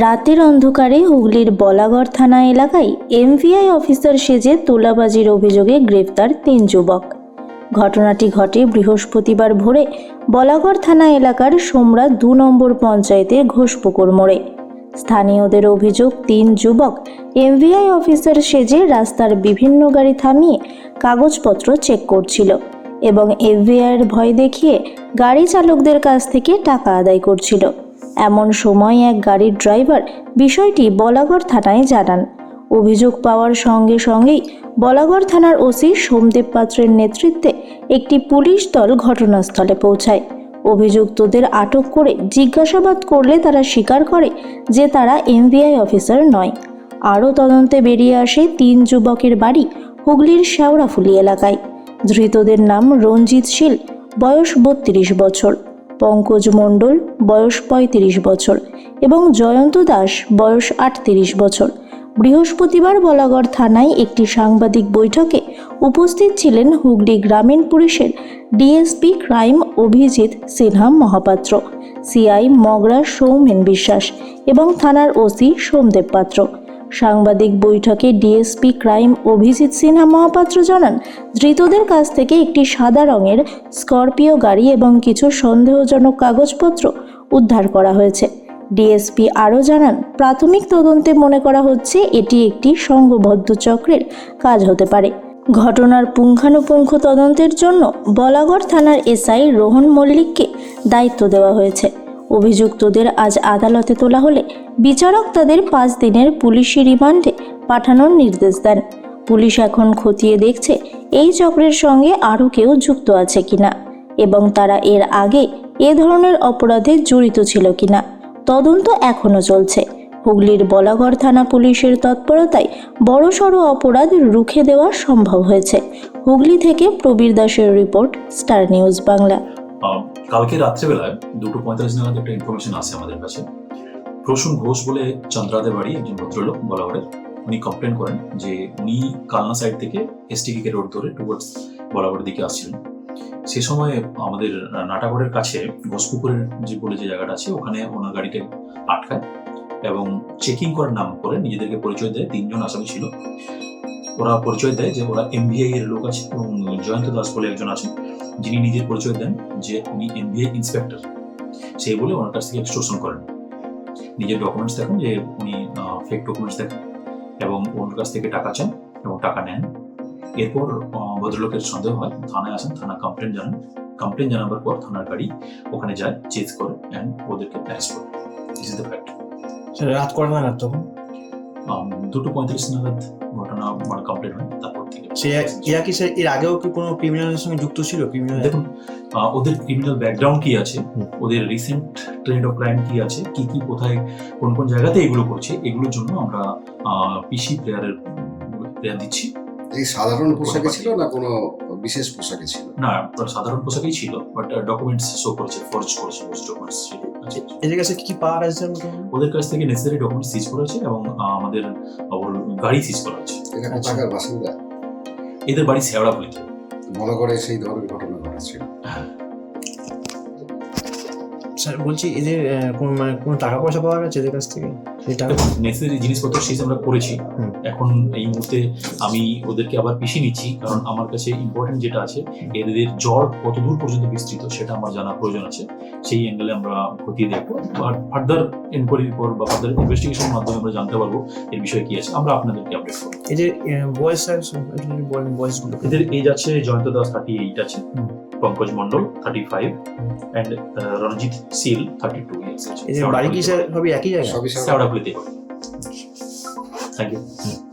রাতের অন্ধকারে হুগলির বলাগড় থানা এলাকায় এমভিআই অফিসার সেজে তোলাবাজির অভিযোগে গ্রেফতার তিন যুবক। ঘটনাটি ঘটে বৃহস্পতিবার ভোরে বলাগড় থানা এলাকার সোমরা দু নম্বর পঞ্চায়েতের ঘোষপুকুর মোড়ে। স্থানীয়দের অভিযোগ, তিন যুবক এমভিআই অফিসার সেজে রাস্তার বিভিন্ন গাড়ি থামিয়ে কাগজপত্র চেক করছিল এবং এফবিআইয়ের ভয় দেখিয়ে গাড়ি চালকদের কাছ থেকে টাকা আদায় করছিল। এমন সময় এক গাড়ির ড্রাইভার বিষয়টি বলাগড় থানায় জানান। অভিযোগ পাওয়ার সঙ্গে সঙ্গেই বলাগড় থানার ওসি সোমদেব পাত্রের নেতৃত্বে একটি পুলিশ দল ঘটনাস্থলে পৌঁছায়। অভিযুক্তদের আটক করে জিজ্ঞাসাবাদ করলে তারা স্বীকার করে যে তারা এমভিআই অফিসার নয়। আরও তদন্তে বেরিয়ে আসে তিন যুবকের বাড়ি হুগলির শেওড়াফুলি এলাকায়। ধৃতদের নাম রঞ্জিত শীল, বয়স বত্রিশ বছর। পঙ্কজ মণ্ডল, বয়স পঁয়ত্রিশ বছর এবং জয়ন্ত দাস, বয়স আটত্রিশ বছর। বৃহস্পতিবার বলাগড় থানায় একটি সাংবাদিক বৈঠকে উপস্থিত ছিলেন হুগলি গ্রামীণ পুলিশের DSP crime Abhijit Sinha Mahapatra, CI Magra Soumen Biswas এবং থানার ওসি সোমদেব পাত্র। সাংবাদিক বৈঠকে ডিএসপি ক্রাইম অভিজিৎ সিনহা মহাপাত্র জানান, ধৃতদের কাছ থেকে একটি সাদা রঙের স্করপিও গাড়ি এবং কিছু সন্দেহজনক কাগজপত্র উদ্ধার করা হয়েছে। ডিএসপি আরও জানান, প্রাথমিক তদন্তে মনে করা হচ্ছে এটি একটি সংঘবদ্ধ চক্রের কাজ হতে পারে। ঘটনার পুঙ্খানুপুঙ্খ তদন্তের জন্য বলাগড় থানার এসআই রোহন মল্লিককে দায়িত্ব দেওয়া হয়েছে। অভিযুক্তদের আজ আদালতে তোলা হলে বিচারক তাদের পাঁচ দিনের পুলিশি রিমান্ডে পাঠানোর নির্দেশ দেন। পুলিশ এখন খতিয়ে দেখছে এই চক্রের সঙ্গে আরও কেউ যুক্ত আছে কিনা এবং তারা এর আগে এ ধরনের অপরাধে জড়িত ছিল কিনা। তদন্ত এখনও চলছে। হুগলির বলাগড় থানা পুলিশের তৎপরতায় বড়সড় অপরাধ রুখে দেওয়া সম্ভব হয়েছে। হুগলি থেকে প্রবীর দাসের রিপোর্ট, স্টার নিউজ বাংলা। কালকে রাত্রেবেলায় দুটো পঁয়তাল্লিশ নাগাদ একটা ইনফরমেশন আসে আমাদের কাছে। প্রসূন ঘোষ বলে চন্দ্রাদে বাড়ি একজন ভদ্রলোক বলাগড়ের উনি কমপ্লেন করেন যে উনি কালনা সাইড থেকে এসটিকে রোড ধরে টুয়ার্ডস বলাগড়ের দিকে আসছিলেন। সে সময় আমাদের নাটাগড়ের কাছে ঘোষপুকুরের যে বলে যে জায়গাটা আছে, ওখানে ওনার গাড়িকে আটকায় এবং চেকিং করার নাম করে নিজেদেরকে পরিচয় দেয়, তিনজন আসামি ছিল। ওরা পরিচয় দেয় যে ওরা এমবিআই এর লোক আছে এবং জয়ন্ত দাস বলে একজন আছে যিনি নিজের পরিচয় দেন যে উনি এনবিআই ইন্সপেক্টর সেই বলে ওনার কাছ থেকে এক্সটোরশন করেন। নিজের ডকুমেন্টস দেখেন যে উনি ফেক ডকুমেন্টস দেখেন এবং ওনার কাছ থেকে টাকা চান এবং টাকা নেন। এরপর ভদ্রলোকের সন্দেহ হয়, থানায় আসেন থানা কমপ্লেন জানান। কমপ্লেন জানাবার পর থানার গাড়ি ওখানে যায় চেজ করে অ্যান্ড ওদেরকে অ্যারেস্ট করে। দিস ইজ দ্য ফ্যাক্ট রাত নাগাদ তখন? দুটো পঁয়ত্রিশ নাগাদ ঘটনা মানে কমপ্লেন হয় তারপর থেকে সে এরা কি এর আগেও কি কোনো ক্রিমিনালের সঙ্গে যুক্ত ছিল? ক্রিমিনাল দেখুন ওদের ক্রিমিনাল ব্যাকগ্রাউন্ড কি আছে? ওদের রিসেন্ট ট্রেন্ড অফ ক্রাইম কি আছে? কি কি কোথায় কোন কোন জায়গাতে এগুলো করছে? এগুলোর জন্য আমরা পিসি প্লেয়ারের প্লেয়ার দিচ্ছি। এই সাধারণ পোশাকে ছিল না কোনো বিশেষ পোশাকে ছিল? না ওরা সাধারণ পোশাকেই ছিল বাট ডকুমেন্টস শো করেছে ফর্জ করেছে ডকুমেন্টস এদের কাছে কি কি পাওয়ার আছে ওদের কাছ থেকে নেসেসারি ডকুমেন্ট সিজ করা হয়েছে এবং আমাদের ওর গাড়ি সিজ করা হয়েছে। এটা আচ্ছা। বাসিন্দা? এদের বাড়ি শেওড়া শেওড়াপুলিতে মনে করে সেই ধরনের ঘটনা ঘটেছিল। স্যার বলছি এদের মানে কোনো টাকা পয়সা পাওয়া গেছে এদের কাছ থেকে? নেসেসারি জিনিসপত্র সিজ আমরা করেছি। এখন এই মুহূর্তে আমি ওদেরকে আবার পিছিয়ে নিচ্ছি কারণ আমার কাছে ইম্পর্টেন্ট যেটা আছে এদের জ্বর কত দূর পর্যন্ত বিস্তৃত সেটা আমার জানা প্রয়োজন আছে। সেই অ্যাঙ্গেলে আমরা খতিয়ে দেখব। আর ফার্দার এনকোয়ারির পর বা ফার্দার ইনভেস্টিগেশনের মাধ্যমে আমরা জানতে পারব এর বিষয়ে কি আছে। আমরা আপনাদেরকে আপডেট করব। এদের বয়স বয়সগুলো এদের এজ আছে জয়ন্ত দাস থার্টি এইট আছে। Pankaj Mondal thirty five and Ranajit Seal thirty two years বাড়ি কি স্যার সবই একই জায়গায়? সবই থ্যাংক ইউ